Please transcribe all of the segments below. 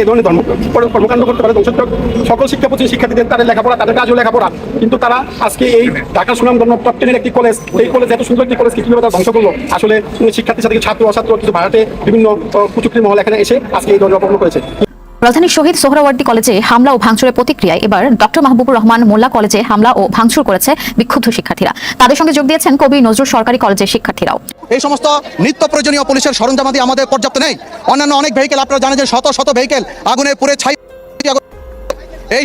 এই ধরনের ধর্ম কর্মকাণ্ড করতে পারে ধ্বংসাত্মক সকল শিক্ষা প্রতিষ্ঠান শিক্ষার্থীদের তাদের লেখাপড়া, তাদের কাজও লেখাপড়া। কিন্তু তারা আজকে এই ঢাকা সুনাম ধর্ম টপ টেনের একটি কলেজ, এই কলেজ এত সুন্দর একটি কলেজকে কীভাবে তারা ধ্বংস করল? আসলে শিক্ষার্থী সাথে ছাত্র অছাত্র কিছু ভাড়াটে বিভিন্ন কুচুকরি মহল এখানে এসে আজকে এই ধরনের অপকর্ম করেছে। রাজধানীর শহীদ সোহরাওয়ার্দী কলেজে হামলা ও ভাঙচুরের প্রতিক্রিয়ায় এবার ডক্টর মাহবুবুর রহমান মোল্লা কলেজে হামলা ও ভাঙচুর করেছে বিক্ষুব্ধ শিক্ষার্থীরা। তাদের সঙ্গে যোগ দিয়েছেন কবি নজরুল সরকারি কলেজের শিক্ষার্থীরাও। এই সমস্ত নিত্য প্রয়োজনীয় পুলিশের সরঞ্জামাদি আমাদের পর্যাপ্ত নেই। অন্যান্য অনেক ভেহিকেল আপনারা জানেন যে শত শত ভেহিকেল আগুনে পুড়ে ছাই এই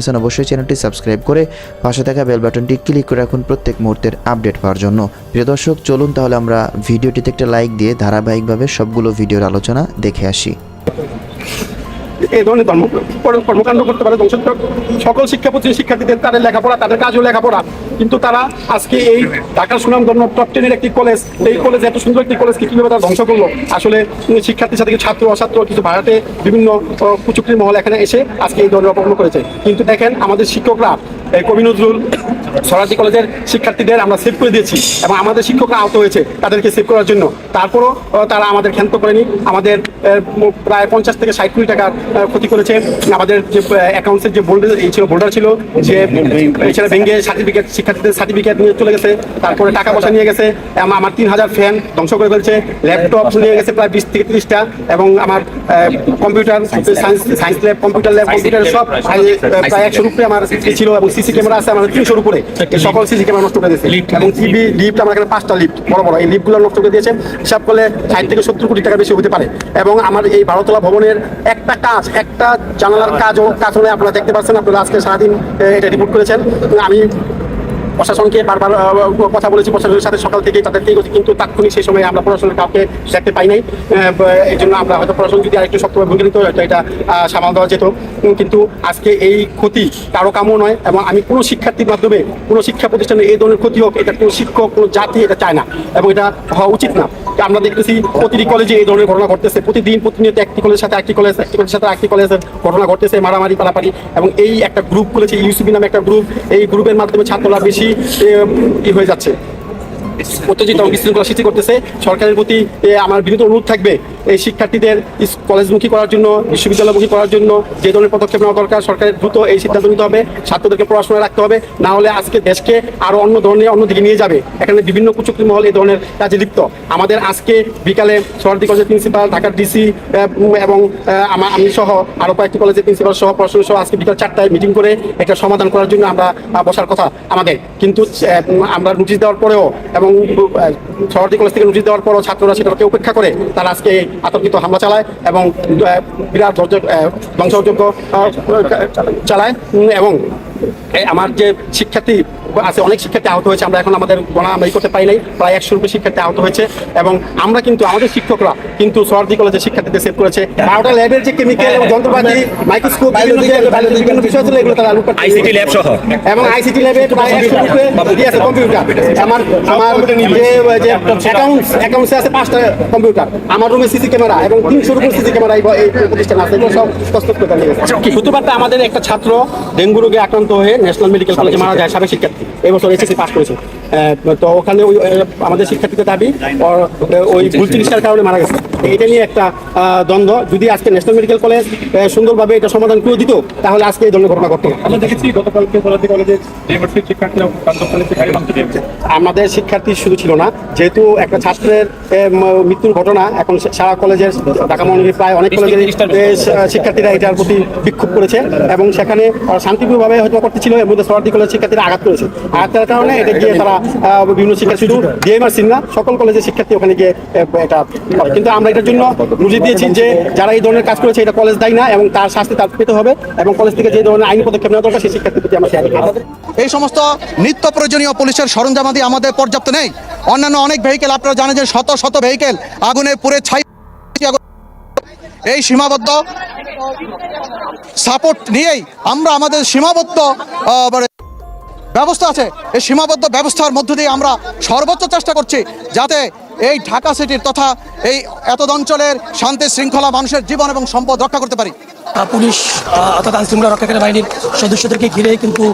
আছেন, অবশ্যই চ্যানেলটি সাবস্ক্রাইব করে পাশে থাকা বেল বাটনটি ক্লিক করে রাখুন প্রত্যেক মুহূর্তের আপডেট পাওয়ার জন্য। প্রিয় দর্শক, চলুন তাহলে আমরা ভিডিওটিতে একটা লাইক দিয়ে ধারাবাহিকভাবে সবগুলো ভিডিওর আলোচনা দেখে আসি। এই ধরনের ধর্ম কর্মকাণ্ড করতে পারে সকল শিক্ষা প্রতিষ্ঠান শিক্ষার্থীদের তাদের লেখাপড়া, তাদের কাজও লেখাপড়া। কিন্তু তারা আজকে এই ঢাকা সুনাম ধর্ম টপ টেনের একটি কলেজ এই কলেজ এত সুন্দর একটি কলেজকে কীভাবে তারা ধ্বংস করল? আসলে শিক্ষার্থীর শিক্ষার্থী সাথে, ছাত্র অছাত্র কিছু ভাড়াটে বিভিন্ন কুচুকরি মহল এখানে এসে আজকে এই ধরনের অপকর্ম করেছে। কিন্তু দেখেন আমাদের শিক্ষকরা কবি নজরুল সরাজি কলেজের শিক্ষার্থীদের আমরা সেভ করে দিয়েছি এবং আমাদের শিক্ষকরা আহত হয়েছে তাদেরকে সেভ করার জন্য। তারপরও তারা আমাদের ক্ষান্ত করেনি। আমাদের প্রায় পঞ্চাশ থেকে ষাট কোটি টাকার ক্ষতি করেছে। আমাদের যে অ্যাকাউন্টসের যে বোল্ডার ছিল বোল্ডার ছিল যে এছাড়া ভেঙে সার্টিফিকেট শিক্ষার্থীদের সার্টিফিকেট নিয়ে চলে গেছে, তারপরে টাকা পয়সা নিয়ে গেছে আম- আমার তিন হাজার ফ্যান ধ্বংস করে ফেলছে ল্যাপটপ নিয়ে গেছে প্রায় বিশ থেকে তিরিশটা, এবং আমার computer science science lab computer lab computer সব প্রায়- একশোর উপরে আমার ছিল, এবং সিসি ক্যামেরা আছে আমার তিনশোর উপরে। সকল সিসি ক্যামেরা নষ্ট করে দিয়েছে। এবং টিভি লিফট আমার এখানে পাঁচটা লিফট বড় বড়। এই লিফটগুলো নষ্ট করে দিয়েছে। হিসাব করলে ষাট থেকে সত্তর কোটি টাকা বেশি হতে পারে। এবং আমার এই বারোতলা ভবনের একটা কাজ একটা জানালার কাজও কাজ হলে আপনারা দেখতে পাচ্ছেন। আপনারা আজকে সারাদিন এটা রিপোর্ট করেছেন। আমি প্রশাসনকে বারবার কথা বলেছি প্রশাসনের সাথে সকাল থেকেই তাদেরকে কিন্তু তাৎক্ষণিক সেই সময় আমরা প্রশাসনের কাউকে দেখতে পাই নাই। এই জন্য আমরা হয়তো প্রশাসন যদি আরেকটু শক্তভাবে ভূমিকা নিত, হয়তো এটা সামাল দেওয়া যেত। কিন্তু আজকে এই ক্ষতি কারও কামও নয় এবং আমি কোনো শিক্ষার্থীর মাধ্যমে, কোনো শিক্ষা প্রতিষ্ঠানে এই ধরনের ক্ষতি হোক, এটা কোনো শিক্ষক, কোনো জাতি এটা চায় না এবং এটা হওয়া উচিত না। আমরা দেখতেছি প্রতিটি কলেজে এই ধরনের ঘটনা ঘটতেছে। প্রতিদিন প্রতিনিয়ত একটি কলেজের সাথে একটি কলেজ, একটি কলেজের সাথে একটি কলেজের ঘটনা ঘটতেছে, মারামারি পারাপারি এবং এই একটা গ্রুপ খুলেছে ইউসিবি নামে একটা গ্রুপ এই গ্রুপের মাধ্যমে ছাত্ররা বেশি এ, ই হয়ে যাচ্ছে। উত্তেজিত বিশৃঙ্খলা সৃষ্টি করতেছে। সরকারের প্রতি আমার বিনীত অনুরোধ থাকবে এই শিক্ষার্থীদের কলেজমুখী করার জন্য, বিশ্ববিদ্যালয়মুখী করার জন্য যে ধরনের পদক্ষেপ নেওয়া দরকার, সরকারের দ্রুত এই সিদ্ধান্ত নিতে হবে, ছাত্রদেরকে পড়াশোনা রাখতে হবে, না হলে আজকে দেশকে আরও অন্য ধরনের, অন্যদিকে নিয়ে যাবে। এখানে বিভিন্ন কুচুক্তি মহল এই ধরনের কাজে লিপ্ত। আমাদের আজকে বিকালে সরকারি কলেজের প্রিন্সিপাল, ঢাকার ডিসি এবং আমা- সহ আরও কয়েকটি কলেজের প্রিন্সিপাল সহ পড়াশোনা সহ আজকে বিকাল চারটায় মিটিং করে একটা সমাধান করার জন্য আমরা বসার কথা আমাদের। কিন্তু আমরা নোটিশ দেওয়ার পরেও এবং সরকারি কলেজ থেকে নোটিশ দেওয়ার পরও ছাত্ররা সেটাকে উপেক্ষা করে, তারা আজকে আতঙ্কিত হামলা চালায় এবং বিরাট ধ্বংসযোগ্য চালায়। এবং আমার যে শিক্ষার্থী আছে অনেক শিক্ষার্থী আহত হয়েছে আমরা এখন আমাদের গণা আমরা করতে পারি নাই প্রায় একশো রুপি শিক্ষার্থী আহত হয়েছে। এবং আমরা কিন্তু আমাদের শিক্ষকরা কিন্তু সরদি কলেজের শিক্ষার্থীদের সেভ করেছে। বারোটা ল্যাবের যে কেমিক্যাল এবং যন্ত্রপাতি মাইক্রোস্কোপ বিভিন্ন বিষয় ছিল এগুলো তারা লুটপাট আইসিটি ল্যাব সহ। এবং আইসিটি ল্যাবে প্রায় একশো রুপে আছে কম্পিউটার আমার আমার যে যে অ্যাকাউন্টস অ্যাকাউন্টসে আছে পাঁচটা কম্পিউটার আমার রুমে সিসি ক্যামেরা এবং তিনশো রুপে সিসি ক্যামেরা এই প্রতিষ্ঠান আছে। এগুলো সব প্রস্তুত করে নিয়ে গেছে। শুক্রবারটা আমাদের একটা ছাত্র ডেঙ্গু রোগে আক্রান্ত হয়ে ন্যাশনাল মেডিকেল কলেজে মারা যায় সাবেক শিক্ষার্থী। এবছর এসএসসি পাস করেছে। তো ওখানে ওই শিক্ষার্থী আমাদের শিক্ষার্থীদের দাবি ওই ভুল চিকিৎসার কারণে মারা গেছে। এটা নিয়ে একটা দ্বন্দ্ব। যদি আজকে ন্যাশনাল মেডিকেল কলেজ সুন্দরভাবে এটা সমাধান করে দিত তাহলে আজকে এই ধরনের ঘটনা ঘটতো। আমরা দেখেছি গতকালকে কলেজে আমাদের শিক্ষার্থী শুধু ছিল না যেহেতু একটা ছাত্রের মৃত্যুর ঘটনা এখন সারা কলেজের ঢাকা মহানগরীর প্রায় অনেক কলেজের শিক্ষার্থীরা এটার প্রতি বিক্ষোভ করেছে এবং সেখানে শান্তিপূর্ণভাবে হয়তো করতেছিল এর মধ্যে সরকারি কলেজের শিক্ষার্থীরা আঘাত করেছে। আঘাত করার কারণে এটা গিয়ে তারা বিভিন্ন শিক্ষা শুধু ডিএমআরসি না সকল কলেজের শিক্ষার্থী ওখানে গিয়ে এটা করে। কিন্তু আমরা এটার জন্য বুঝিয়ে দিয়েছি যে যারা এই ধরনের কাজ করেছে, এটা কলেজ দায়ী না এবং তার শাস্তি তার পেতে হবে এবং কলেজ থেকে যে ধরনের আইনি পদক্ষেপ নেওয়া দরকার, সেই শিক্ষার্থীর প্রতি আমরা এই সমস্ত নিত্য প্রয়োজনীয় পুলিশের সরঞ্জামাদি আমাদের পর্যাপ্ত নেই অন্যান্য অনেক ভেহিকেল আপনারা জানেন যে শত শত ভেহিকেল আগুনে পুড়ে ছাই এই সীমাবদ্ধ সাপোর্ট নিয়েই আমরা আমাদের সীমাবদ্ধ ব্যবস্থা আছে। এই সীমাবদ্ধ ব্যবস্থার মধ্য দিয়ে আমরা সর্বোচ্চ চেষ্টা করছি যাতে এই ঢাকা সিটির তথা এই এত অঞ্চলের শান্তি শৃঙ্খলা মানুষের জীবন এবং সম্পদ রক্ষা করতে পারি। পুলিশ অর্থাৎ আইনশৃঙ্খলা রক্ষাকারী বাহিনীর সদস্যদেরকে ঘিরে কিন্তু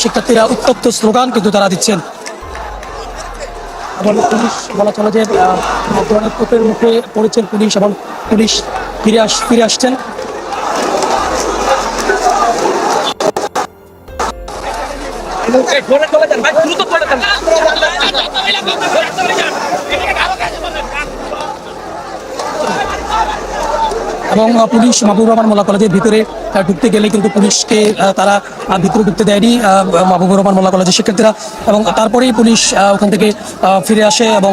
শিক্ষার্থীরা উত্তপ্ত স্লোগান কিন্তু তারা দিচ্ছেন। এবং পুলিশ বলা চলে যে কোপের মুখে পড়েছেন পুলিশ এবং পুলিশ ফিরে আস, ফিরে আসছেন। এবং পুলিশ মাহবুব রহমান মোল্লা কলেজের ভিতরে ঢুকতে গেলে কিন্তু পুলিশকে তারা ভিতরে ঢুকতে দেয়নি আহ, মাহবুবুর রহমান মোল্লা কলেজের শিক্ষার্থীরা। এবং তারপরেই পুলিশ ওখান থেকে ফিরে আসে এবং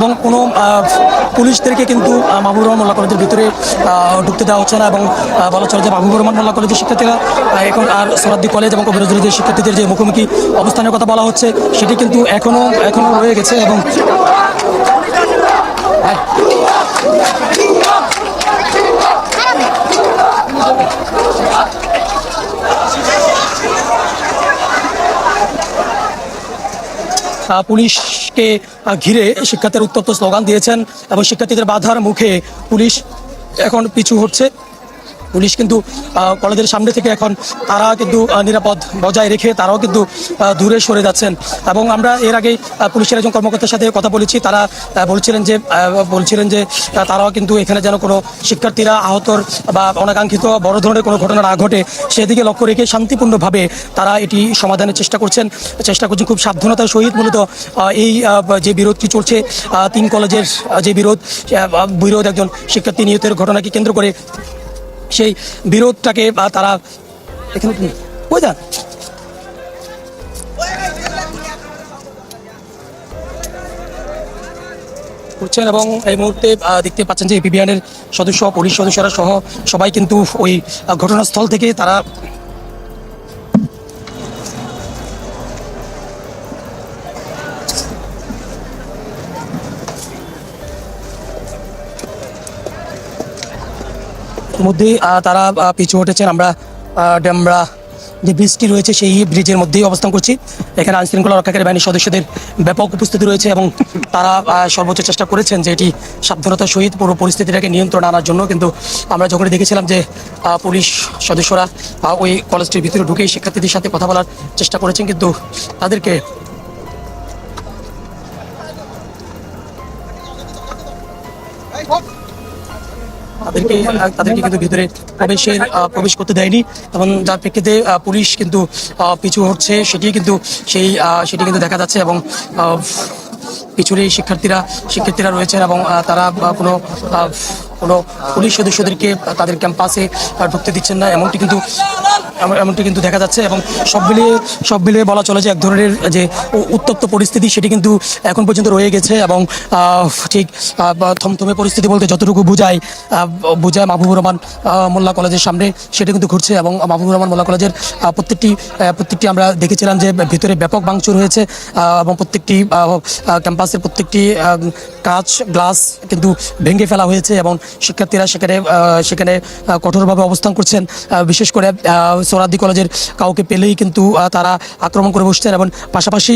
এবং কোনো পুলিশদেরকে কিন্তু আহ, মাহবুবুর রহমান মোল্লা কলেজের ভিতরে ঢুকতে দেওয়া হচ্ছে না এবং বলা চলে যে মাহবুবুর রহমান মোল্লা কলেজের শিক্ষার্থীরা এখন আর সরাদ্দি কলেজ এবং কবিরজুরি যে শিক্ষার্থীদের যে মুখোমুখি অবস্থানের কথা বলা হচ্ছে সেটি কিন্তু এখনও এখনও রয়ে গেছে এবং আহ, পুলিশকে ঘিরে শিক্ষার্থীর উত্তপ্ত স্লোগান দিয়েছেন এবং শিক্ষার্থীদের বাধার মুখে পুলিশ এখন পিছু হচ্ছে। পুলিশ কিন্তু কলেজের সামনে থেকে এখন তারা কিন্তু নিরাপদ বজায় রেখে তারাও কিন্তু দূরে সরে যাচ্ছেন। এবং আমরা এর আগেই পুলিশের একজন কর্মকর্তার সাথে কথা বলেছি। তারা বলছিলেন যে বলছিলেন যে তারাও কিন্তু এখানে যেন কোনো শিক্ষার্থীরা আহতর বা অনাকাঙ্ক্ষিত বড় ধরনের কোনো ঘটনা না ঘটে, সেদিকে লক্ষ্য রেখে শান্তিপূর্ণভাবে তারা এটি সমাধানের চেষ্টা করছেন। চেষ্টা করছেন খুব সাবধানতার সহিত মূলত এই যে বিরোধটি চলছে তিন কলেজের যে বিরোধ বিরোধ একজন শিক্ষার্থী নিহতের ঘটনাকে কেন্দ্র করে সেই বিরোধটাকে, বা তারা এখানে তুমি কই যান? করছেন এবং এই মুহূর্তে দেখতে পাচ্ছেন যে বিবিআনের সদস্য, পুলিশ সদস্যরা সহ সবাই কিন্তু ওই ঘটনাস্থল থেকে তারা মধ্যে তারা পিছু হটেছেন। আমরা ডেমরা যে ব্রিজটি রয়েছে, সেই ব্রিজের মধ্যেই অবস্থান করছি। এখানে আইন শৃঙ্খলা রক্ষাকারী বাহিনীর সদস্যদের ব্যাপক উপস্থিতি রয়েছে এবং তারা সর্বোচ্চ চেষ্টা করেছেন যে এটি সাবধানতার সহিত পুরো পরিস্থিতিটাকে নিয়ন্ত্রণ আনার জন্য। কিন্তু আমরা যখন দেখেছিলাম যে পুলিশ সদস্যরা ওই কলেজটির ভিতরে ঢুকেই শিক্ষার্থীদের সাথে কথা বলার চেষ্টা করেছেন, কিন্তু তাদেরকে তাদেরকে তাদেরকে কিন্তু ভিতরে প্রবেশের প্রবেশ করতে দেয়নি এবং যার প্রেক্ষিতে পুলিশ কিন্তু পিছু হচ্ছে সেটি কিন্তু সেই সেটি কিন্তু দেখা যাচ্ছে এবং পিছনে শিক্ষার্থীরা শিক্ষার্থীরা রয়েছেন এবং তারা কোনো আহ, কোনো পুলিশ সদস্যদেরকে তাদের ক্যাম্পাসে ঢুকতে দিচ্ছেন না, এমনটি কিন্তু এমন- এমনটি কিন্তু দেখা যাচ্ছে এবং সব মিলিয়ে সব মিলিয়ে বলা চলে যে এক ধরনের যে উত্তপ্ত পরিস্থিতি সেটি কিন্তু এখন পর্যন্ত রয়ে গেছে এবং ঠিক থমথমে পরিস্থিতি বলতে যতটুকু বোঝায় বোঝায় মাহবুবুর রহমান মোল্লা কলেজের সামনে, সেটি কিন্তু ঘুরছে এবং মাহবুবুর রহমান মোল্লা কলেজের প্রত্যেকটি প্রত্যেকটি আমরা দেখেছিলাম যে ভিতরে ব্যাপক ভাঙচুর হয়েছে এবং প্রত্যেকটি ক্যাম্পাসের প্রত্যেকটি কাঁচ, গ্লাস কিন্তু ভেঙে ফেলা হয়েছে এবং শিক্ষার্থীরা সেখানে সেখানে কঠোরভাবে অবস্থান করছেন। বিশেষ করে সোরাদি কলেজের কাউকে পেলেই কিন্তু তারা আক্রমণ করে বসছেন এবং পাশাপাশি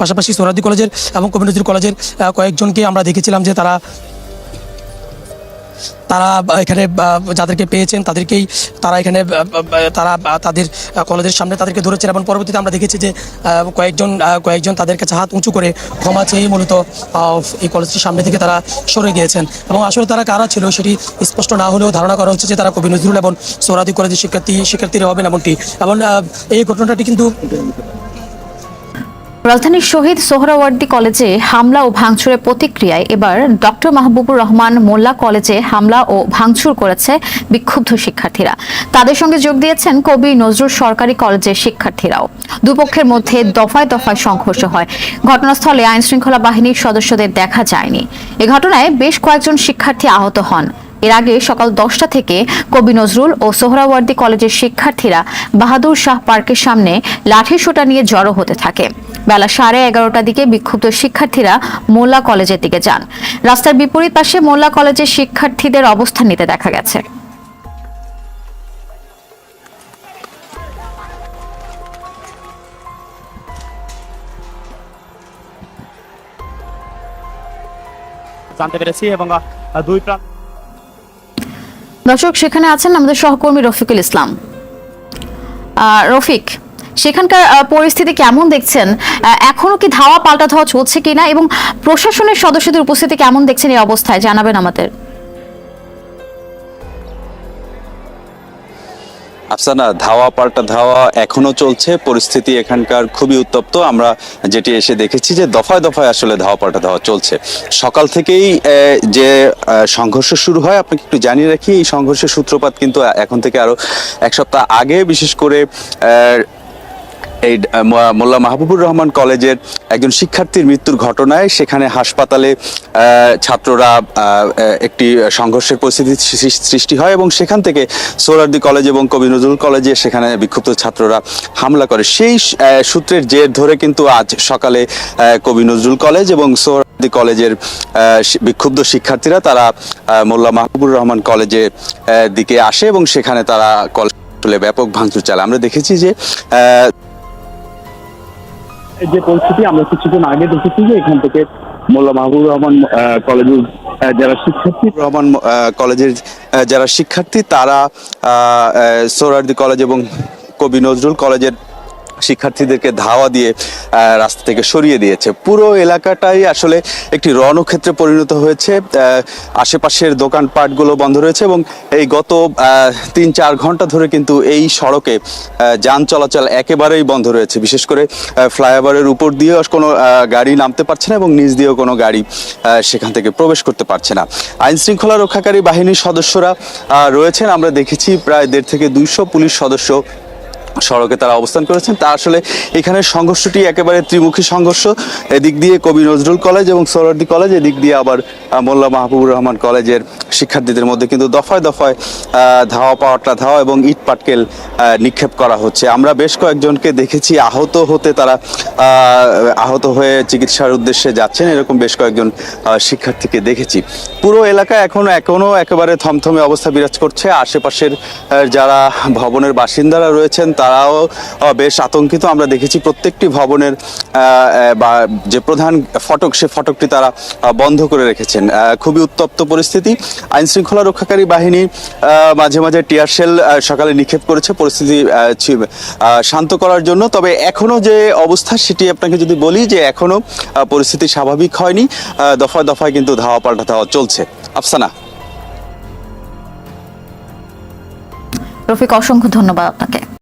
পাশাপাশি সোরাদি কলেজের এবং কমিউনিটি কলেজের কয়েকজনকে আমরা দেখেছিলাম যে তারা তারা এখানে যাদেরকে পেয়েছেন তাদেরকেই তারা এখানে তারা তাদের কলেজের সামনে তাদেরকে ধরেছেন এবং পরবর্তীতে আমরা দেখেছি যে কয়েকজন কয়েকজন তাদের কাছে হাত উঁচু করে ক্ষমা চেয়ে মূলত এই কলেজটির সামনে থেকে তারা সরে গিয়েছেন। এবং আসলে তারা কারা ছিল সেটি স্পষ্ট না হলেও ধারণা করা হচ্ছে যে তারা কবি নজরুল এবং সৌরাদি কলেজের শিক্ষার্থী, শিক্ষার্থীরা হবেন এমনটি। এবং এই ঘটনাটি কিন্তু রাজধানীর শহীদ সোহরাওয়ার্দী কলেজে হামলা ও ভাঙচুরের প্রতিক্রিয়ায় এবার ডক্টর মাহবুবুর রহমান মোল্লা কলেজে হামলা ও ভাঙচুর করেছে বিক্ষুব্ধ শিক্ষার্থীরা। তাদের সঙ্গে যোগ দিয়েছেন কবি নজরুল সরকারি কলেজের শিক্ষার্থীরাও। দুপক্ষের মধ্যে দফায় দফায় সংঘর্ষ হয়। ঘটনাস্থলে আইন শৃঙ্খলা বাহিনীর সদস্যদের দেখা যায়নি। এ ঘটনায় বেশ কয়েকজন শিক্ষার্থী আহত হন। এর আগে সকাল দশটা থেকে কবি নজরুল ও সোহরাওয়ার্দী কলেজের শিক্ষার্থীরা বাহাদুর শাহ পার্কের সামনে লাঠি সোটা নিয়ে জড়ো হতে থাকে। বেলা সাড়ে এগারোটার দিকে বিক্ষুব্ধ শিক্ষার্থীরা মোল্লা কলেজের দিকে যান। রাস্তার বিপরীত পাশে মোল্লা কলেজের শিক্ষার্থীদের অবস্থান নিতে দেখা গেছে। জানতে পেরেছি এবং দুই প্রান্ত দর্শক সেখানে আছেন আমাদের সহকর্মী রফিকুল ইসলাম। রফিক সেখানকার পরিস্থিতি কেমন দেখছেন? এখনও কি ধাওয়া পাল্টা ধাওয়া চলছে কিনা? এবং প্রশাসনের সদস্যদের উপস্থিতি কেমন দেখছেন এই অবস্থায়? জানাবেন আমাদের। আফসানা, ধাওয়া পাল্টা ধাওয়া এখনও চলছে। পরিস্থিতি এখানকার খুবই উত্তপ্ত। আমরা যেটি এসে দেখেছি যে দফায় দফায় আসলে ধাওয়া পাল্টা ধাওয়া চলছে। সকাল থেকেই যে সংঘর্ষ শুরু হয়, আপনাকে একটু জানিয়ে রাখি, এই সংঘর্ষের সূত্রপাত কিন্তু এখন থেকে আরও এক সপ্তাহ আগে, বিশেষ করে এই মোল্লা মাহবুবুর রহমান কলেজের একজন শিক্ষার্থীর মৃত্যুর ঘটনায় সেখানে হাসপাতালে ছাত্ররা একটি সংঘর্ষের পরিস্থিতি সৃষ্টি হয় এবং সেখান থেকে সোহরার্দি কলেজ এবং কবি নজরুল কলেজে সেখানে বিক্ষুব্ধ ছাত্ররা হামলা করে। সেই সূত্রের জের ধরে কিন্তু আজ সকালে কবি নজরুল কলেজ এবং সোহরার্দি কলেজের বিক্ষুব্ধ শিক্ষার্থীরা তারা মোল্লা মাহবুবুর রহমান কলেজে দিকে আসে এবং সেখানে তারা কলেজ ব্যাপক ভাঙচুর চালায়। আমরা দেখেছি যে যে পরিস্থিতি আমরা কিছুদিন আগে দেখেছি যে এখান থেকে মোল্লা মাহবুবুর রহমান কলেজের যারা শিক্ষার্থী রহমান কলেজের যারা শিক্ষার্থী তারা আহ, কলেজ এবং কবি নজরুল কলেজের শিক্ষার্থীদেরকে ধাওয়া দিয়ে রাস্তা থেকে সরিয়ে দিয়েছে। পুরো এলাকাটাই আসলে একটি রণক্ষেত্রে পরিণত হয়েছে। আশেপাশের দোকানপাটগুলো বন্ধ রয়েছে এবং এই গত তিন চার ঘণ্টা ধরে কিন্তু এই সড়কে যান চলাচল একেবারেই বন্ধ রয়েছে। বিশেষ করে ফ্লাইওভারের উপর দিয়েও কোনো গাড়ি নামতে পারছে না এবং নিচ দিয়েও কোনো গাড়ি সেখান থেকে প্রবেশ করতে পারছে না। আইন শৃঙ্খলা রক্ষাকারী বাহিনীর সদস্যরা রয়েছেন। আমরা দেখেছি প্রায় দেড় থেকে দুইশো পুলিশ সদস্য সড়কে তারা অবস্থান করেছেন। তা আসলে এখানে সংঘর্ষটি একেবারে ত্রিমুখী সংঘর্ষ। এদিক দিয়ে কবি নজরুল কলেজ এবং সোহরার্দি কলেজ, এদিক দিয়ে আবার মোল্লা মাহবুবুর রহমান কলেজের শিক্ষার্থীদের মধ্যে কিন্তু দফায় দফায় ধাওয়া পাওয়াটা ধাওয়া এবং ইট পাটকেল নিক্ষেপ করা হচ্ছে। আমরা বেশ কয়েকজনকে দেখেছি আহত হতে তারা আহত হয়ে চিকিৎসার উদ্দেশ্যে যাচ্ছেন। এরকম বেশ কয়েকজন শিক্ষার্থীকে দেখেছি। পুরো এলাকা এখনও এখনও একেবারে থমথমে অবস্থা বিরাজ করছে। আশেপাশের যারা ভবনের বাসিন্দারা রয়েছেন তারাও বেশ আতঙ্কিত। আমরা দেখেছি প্রত্যেকটি ভবনের বা যে প্রধান ফটক সে ফটকটি তারা বন্ধ করে রেখেছেন। খুবই উত্তপ্ত পরিস্থিতি। আইন শৃঙ্খলা রক্ষাকারী বাহিনী মাঝে মাঝে টিয়ারশেল সকালে নিক্ষেপ করেছে। পরিস্থিতি শান্ত করার জন্য। তবে এখনও যে অবস্থা সেটি আপনাকে যদি বলি যে এখনও আহ, পরিস্থিতি স্বাভাবিক হয়নি। দফায় দফায় কিন্তু ধাওয়া পাল্টা ধাওয়া চলছে। আফসানা। রফিক অসংখ্য ধন্যবাদ আপনাকে।